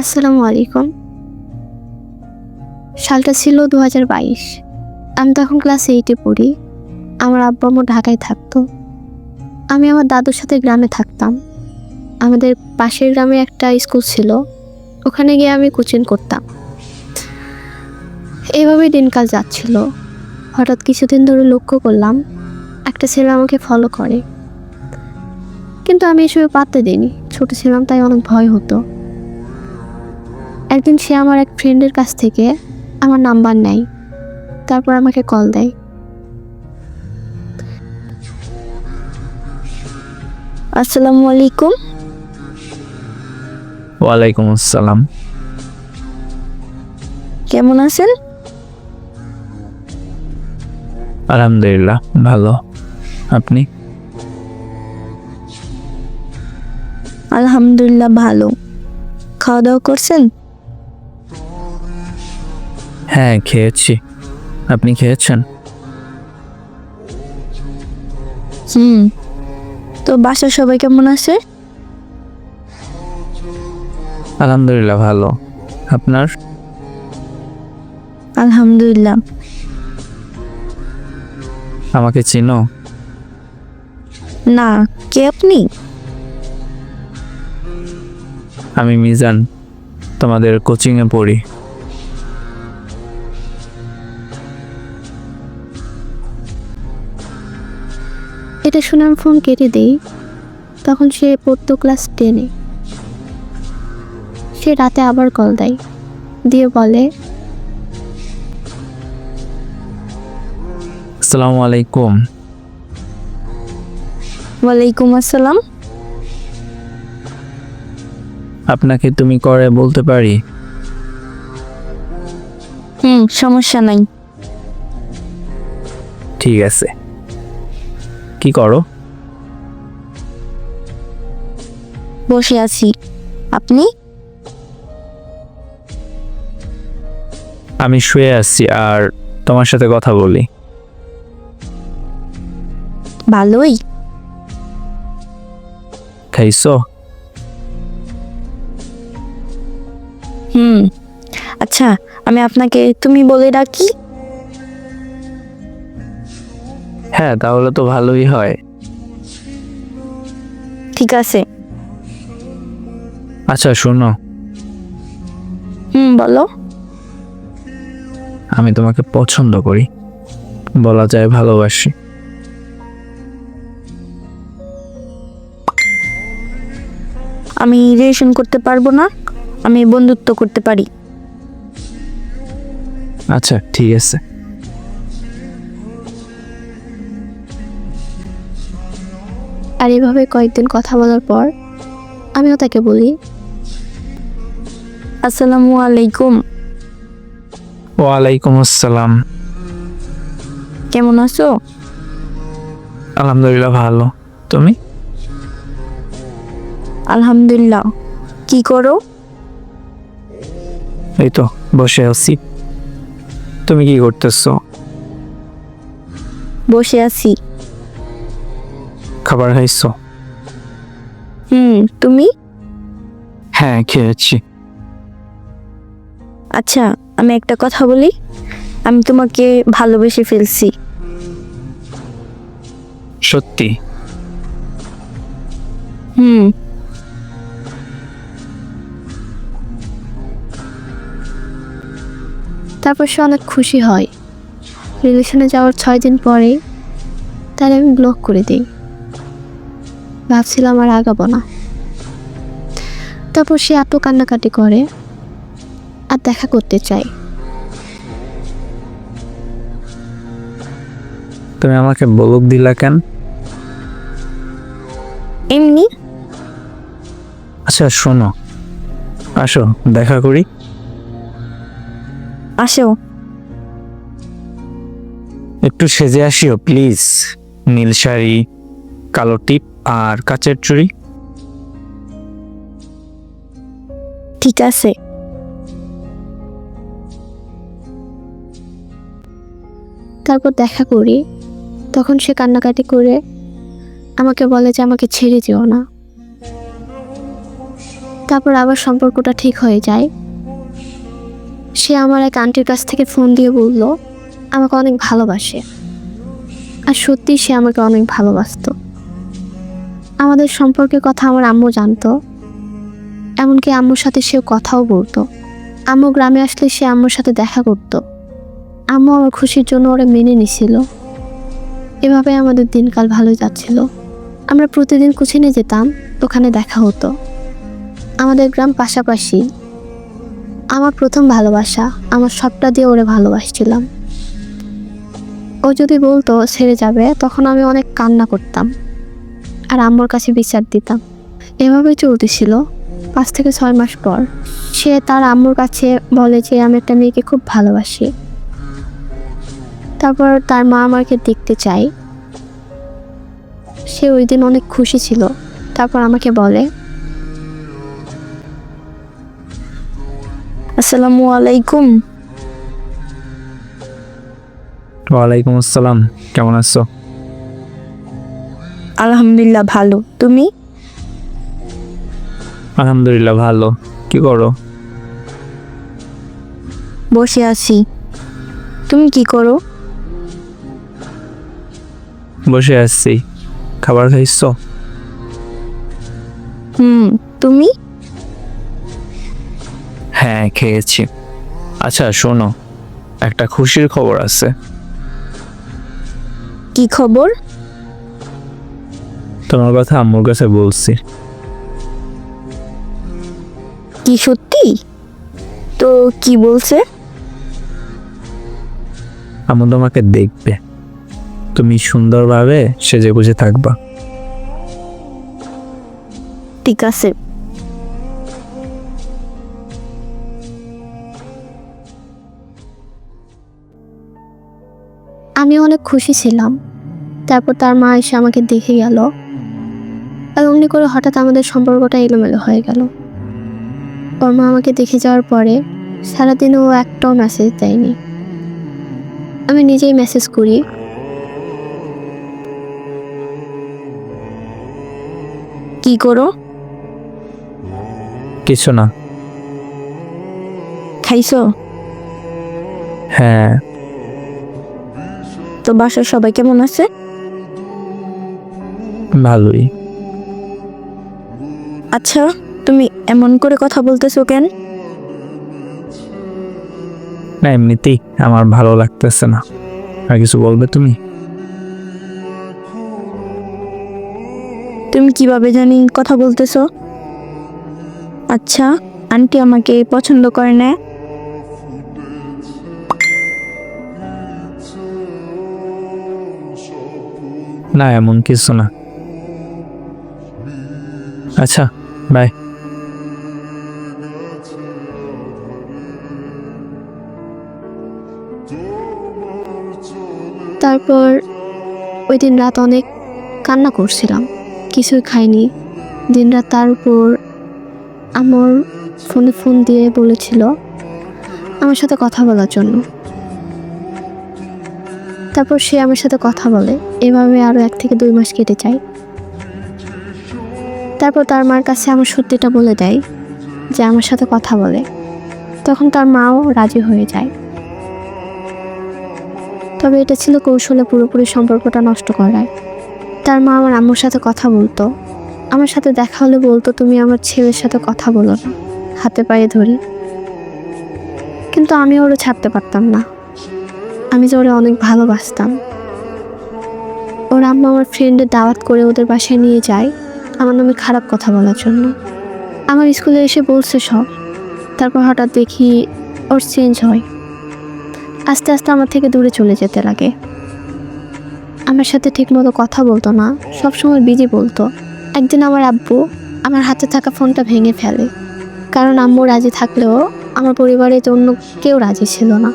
আসসালামু আলাইকুম। সালটা ছিল দু হাজার বাইশ। আমি তখন ক্লাস এইটে পড়ি। আমার আব্বা আম্মু ঢাকায় থাকতো। আমি আমার দাদুর সাথে গ্রামে থাকতাম। আমাদের পাশের গ্রামে একটা স্কুল ছিল। ওখানে গিয়ে আমি কোচিং করতাম। এভাবেই দিনকাল যাচ্ছিল। হঠাৎ কিছুদিন ধরে লক্ষ্য করলাম, একটা ছেলে আমাকে ফলো করে। কিন্তু আমি এসবে পাত্তা দিইনি। ছোট ছিলাম, তাই অনেক ভয় হতো। একদিন সে আমার এক ফ্রেন্ডের কাছ থেকে আমার নাম্বার নেয়। তারপর আমাকে কল দেয়। আসসালামু আলাইকুম। ওয়ালাইকুম আসসালাম। কেমন আছেন? আলহামদুলিল্লাহ ভালো। আপনি? আলহামদুলিল্লাহ ভালো। খাওয়া দাওয়া করছেন? হ্যাঁ খেয়েছি। আপনি খেয়েছেন? হুম। তো বাসার সবাই কেমন আছে? আলহামদুলিল্লাহ ভালো। আপনার? আলহামদুলিল্লাহ। আমাকে চিনো? না কে আপনি? আমি মিজান তোমাদের কোচিংয়ে পড়ি। এটা শুনে আমি ফোন কেটে দিই তখন সে পড়তো ক্লাস টেনে। সে রাতে আবার কল দেয় দিয়ে বলে আসসালামু আলাইকুম। ওয়ালাইকুম আসসালাম। আপনাকে তুমি করে বলতে পারি? হুম সমস্যা নাই। ঠিক আছে। কি করো? বসে আছি। আপনি? আমি শুয়ে আছি আর তোমার সাথে কথা বলি। ভালোই। খাইছো? হুম। আচ্ছা আমি আপনাকে তুমি বলে ডাকি। হ্যাঁ তাহলে তো ভালোই হয়। ঠিক আছে। আচ্ছা শোনো। হুম বলো। আমি তোমাকে পছন্দ করি। বলা যায় ভালোবাসি। আমি রিলেশন করতে পারব না আমি বন্ধুত্ব করতে পারি। আচ্ছা ঠিক আছে। আর এভাবে কয়েকদিন কথা বলার পর আমিও তাকে বলি। আসসালামু আলাইকুম। ওয়ালাইকুম আসসালাম। কেমন আছো? আলহামদুলিল্লাহ ভালো। তুমি? আলহামদুলিল্লাহ। কি করো? এই তো বসে আছি। তুমি কি করতেছো? বসে আছি। খাবার খাইছো? হুম তুমি? হ্যাঁ খেয়েছি। আচ্ছা আমি একটা কথা বলি। আমি তোমাকে ভালোবেসে ফেলছি। সত্যি? হুম। তারপর সে অনেক খুশি হয়। রিলেশনে যাওয়ার ছয় দিন পরে তাহলে আমি ব্লক করে দিই। ভাবছিলাম আর আগাবো না। তারপর সে এত কান্নাকাটি করে আর দেখা করতে চাই তুমি আমাকে বলুক দিলা কেন? এমনি? আচ্ছা শোনো। আসো দেখা করি। আসো। একটু সেজে আসিও প্লিজ। নীল শাড়ি কালো টিপ। আর কাচের চুড়ি? ঠিক আছে। তারপর দেখা করি। তখন সে কান্নাকাটি করে আমাকে বলে যে আমাকে ছেড়ে যেও না। তারপর আবার সম্পর্কটা ঠিক হয়ে যায়। সে আমার এক আন্টির কাছ থেকে ফোন দিয়ে বলল, আমাকে অনেক ভালোবাসে। আর সত্যি সে আমাকে অনেক ভালোবাসতো। আমাদের সম্পর্কের কথা আমার আম্মু জানতো। এমনকি আম্মুর সাথে সেও কথাও বলতো। আম্মু গ্রামে আসলে সে আম্মুর সাথে দেখা করতো। আম্মু আমার খুশির জন্য ওরা মেনে নিছিল। এভাবে আমাদের দিনকাল ভালো যাচ্ছিল। আমরা প্রতিদিন কুচিনে যেতাম, ওখানে দেখা হতো। আমাদের গ্রাম পাশাপাশি। আমার প্রথম ভালোবাসা, আমার সবটা দিয়ে ওরে ভালোবাসছিলাম। ও যদি বলতো, ছেড়ে যাবে, তখন আমি অনেক কান্না করতাম। আর আম্মুর কাছে বিচার দিতাম। এভাবে চলতেছিল। পাঁচ থেকে ছয় মাস পর সে তার আম্মুর কাছে বলে যে, আমি একটা মেয়েকে খুব ভালোবাসি। তারপর তার মা আমাকে দেখতে চাই সে ওই দিন অনেক খুশি ছিল। তারপর আমাকে বলে, আসসালামু আলাইকুম। ওয়ালাইকুম আসসালাম। কেমন আছো? আলহামদুলিল্লাহ ভালো। তুমি? আলহামদুলিল্লাহ ভালো। কি করো? বসে আছি। তুমি কি করো? বসে আছি। খাবার খাইছো? হুম তুমি? হ্যাঁ খেয়েছি। আচ্ছা শোনো একটা খুশির খবর আছে। কি খবর? তোমার কথা আম্মুর কাছে বলছি। কি সত্যি? তো কি বলছে? আম্মু তোমাকে দেখবে। তুমি সুন্দরভাবে সেজে গুজে থাকবা। ঠিক আছে। আমি অনেক খুশি ছিলাম। তারপর তার মা এসে আমাকে দেখে গেল। আর অমনি করে হঠাৎ আমাদের সম্পর্কটা এলোমেলো হয়ে গেল। ওর মা আমাকে দেখে যাওয়ার পরে সারাদিন ও একটাও মেসেজ দেয়নি। আমি নিজেই মেসেজ করি। কি করো? কিছু না। খাইছো? হ্যাঁ। তো বাসার সবাই কেমন আছে? ভালোই। আচ্ছা তুমি এমন করে কথা বলতেছো কেন? না এমনিতেই আমার ভালো লাগতেছে না। আর কিছু বলবে তুমি? তুমি কীভাবে জানি কথা বলতেছো? আচ্ছা আন্টি আমাকে পছন্দ করে না। না এমন কিছু না। আচ্ছা। বাই তারপর ওই দিন রাত অনেক কান্না করছিলাম। কিছুই খাইনি। দিনরাত তার উপর আমার ফোনে ফোন দিয়ে বলেছিল আমার সাথে কথা বলার জন্য। তারপর সে আমার সাথে কথা বলে। এভাবে আরও এক থেকে দুই মাস কেটে যায়। তারপর তার মার কাছে আমার সত্যিটা বলে দেয় যে আমার সাথে কথা বলে। তখন তার মাও রাজি হয়ে যায়। তবে এটা ছিল কৌশলে পুরোপুরি সম্পর্কটা নষ্ট করার। তার মা আমার আম্মুর সাথে কথা বলতো। আমার সাথে দেখা হলে বলতো, তুমি আমার ছেলের সাথে কথা বলো না, হাতে পায়ে ধরি। কিন্তু আমি ওরা ছাড়তে পারতাম না। আমি যে ওরা অনেক ভালোবাসতাম। ওর আম্মা আমার ফ্রেন্ডের দাওয়াত করে ওদের বাসায় নিয়ে যায়। আমার নামে খারাপ কথা বলার জন্য। আমার স্কুলে এসে বলছে সব। তারপর হঠাৎ দেখি ওর চেঞ্জ হয়। আস্তে আস্তে আমার থেকে দূরে চলে যেতে লাগে। আমার সাথে ঠিকমতো কথা বলতো না, সবসময় বিজি বলতো। একদিন আমার আব্বু আমার হাতে থাকা ফোনটা ভেঙে ফেলে। কারণ আম্মু রাজি থাকলেও আমার পরিবারের অন্য কেউ রাজি ছিল না।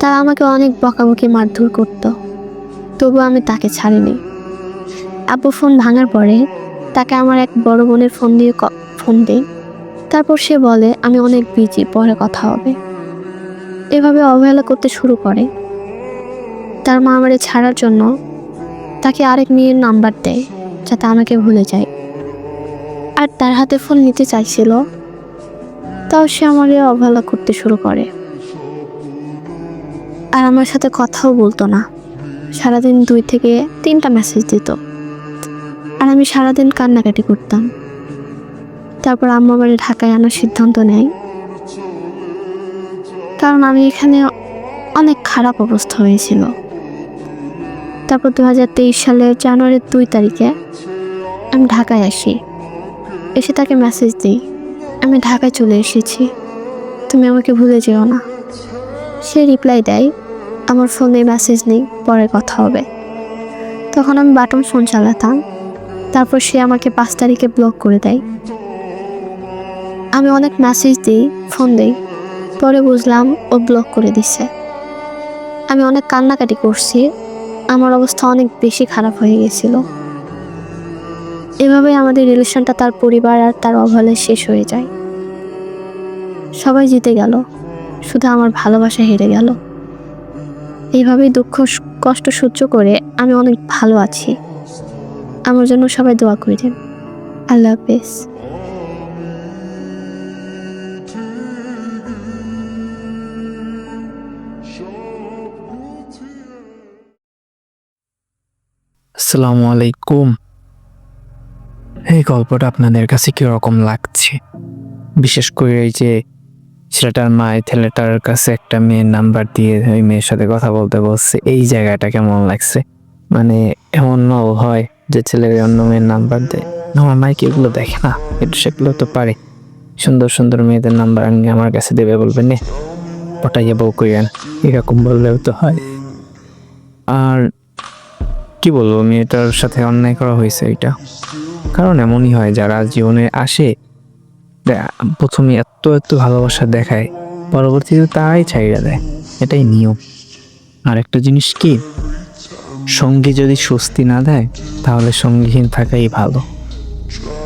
তারা আমাকে অনেক বকাবকি মারধর করতো। তবু আমি তাকে ছাড়িনি। আব্বু ফোন ভাঙার পরে তাকে আমার এক বড় বোনের ফোন দিয়ে ফোন দেই। তারপর সে বলে, আমি অনেক বিজি পরে কথা হবে। এভাবে অবহেলা করতে শুরু করে। তার মা আমারে ছাড়ার জন্য তাকে আরেক মেয়ের নাম্বার দেয়, যাতে আমাকে ভুলে যায়। আর তার হাতে ফোন নিতে চাইছিল, তাও সে আমারে অবহেলা করতে শুরু করে। আর আমার সাথে কথাও বলতো না। সারাদিন দুই থেকে তিনটা মেসেজ দিত। আর আমি সারাদিন কান্নাকাটি করতাম। তারপর আম্মা বাড়ি ঢাকায় আনার সিদ্ধান্ত নেয়। কারণ আমি এখানে অনেক খারাপ অবস্থা হয়েছিল। তারপর দু হাজার তেইশ সালের জানুয়ারির দুই তারিখে আমি ঢাকায় আসি। এসে তাকে মেসেজ দিই, আমি ঢাকায় চলে এসেছি। তুমি আমাকে ভুলে যেও না। সে রিপ্লাই দেয়, আমার ফোনে মেসেজ নেই, পরে কথা হবে। তখন আমি বাটন ফোন চালাতাম। তারপর সে আমাকে পাঁচ তারিখে ব্লক করে দেয়। আমি অনেক মেসেজ দিই ফোন দিই, পরে বুঝলাম ও ব্লক করে দিছে। আমি অনেক কান্নাকাটি করছি, আমার অবস্থা অনেক বেশি খারাপ হয়ে গেছিল। এভাবে আমাদের রিলেশনটা তার পরিবার আর তার অবহেলায় শেষ হয়ে যায়। সবাই জিতে গেল, শুধু আমার ভালোবাসা হেরে গেল। এইভাবেই দুঃখ, কষ্ট সহ্য করে আমি অনেক ভালো আছি। আমার জন্য সবাই দোয়া করবেন আল্লাহ হাফেজ। আসসালামু আলাইকুম। এই গল্পটা আপনাদের কাছে কীরকম লাগছে? বিশেষ করে এই যে ছেলেটার মায় ছেলেটার কাছে একটা মেয়ের নাম্বার দিয়ে ওই মেয়ের সাথে কথা বলতে বলছে, এই জায়গাটা কেমন লাগছে? মানে এমন ন হয় যে ছেলের অন্য মেয়ের নাম্বার দেয়। আমার মাইকে এগুলো দেখে না একটু সেগুলো তো পারে। সুন্দর সুন্দর মেয়েদের নাম্বার আনি আমার কাছে দেবে বলবে, নে, পটাইয়া বউ করিয়েন এরকম বললেও তো হয়। আর কি বলব, মেয়েটার সাথে অন্যায় করা হয়েছে এটা। কারণ এমনই হয়, যারা জীবনে আসে প্রথমে এত এত ভালোবাসা দেখায়, পরবর্তীতে তারাই ছাইড়া দেয়। এটাই নিয়ম। আর একটা জিনিস কি? সঙ্গী যদি স্বস্তি না দেয়, তাহলে সঙ্গীহীন থাকাই ভালো।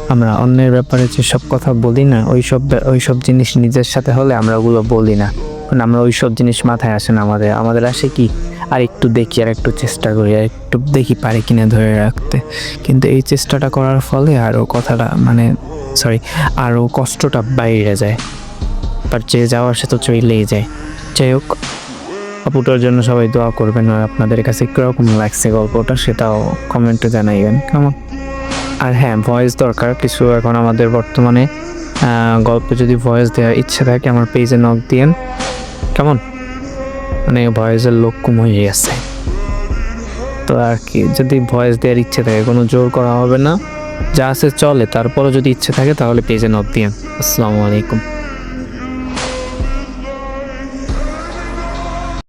আমরা অন্যের ব্যাপারে যে সব কথা বলি না ওই সব ওই সব জিনিস নিজের সাথে হলে আমরা ওগুলো বলি না। কারণ আমরা ওই সব জিনিস মাথায় আসে না আমাদের। আমাদের আসে কি? আর একটু দেখি, আর একটু চেষ্টা করি, আর একটু দেখি পারি কিনা ধরে রাখতে। কিন্তু এই চেষ্টাটা করার ফলে আরও কথাটা মানে সরি আরও কষ্টটা বাইরে যায়। আর যে যাওয়ার সে তো চলেই যায়। যাই হোক। আপুটার জন্য সবাই দোয়া করবেন আর আপনাদের কাছে কীরকম লাগছে গল্পটা সেটাও কমেন্টে জানাইবেন, কেমন? আর হ্যাঁ ভয়েস দরকার, কিছু এখন আমাদের বর্তমানে গল্প যদি ভয়েস দেওয়ার ইচ্ছে থাকে, আমার পেজে নক দিয়েন, কেমন? মানে ভয়েসের লোক কম হয়ে গেছে। তো আর কি, যদি ভয়েস দেওয়ার ইচ্ছে থাকে, কোনো জোর করা হবে না, যা আছে চলে, তারপরও যদি ইচ্ছে থাকে, তাহলে পেজে নক দিয়েন। আসসালামু আলাইকুম।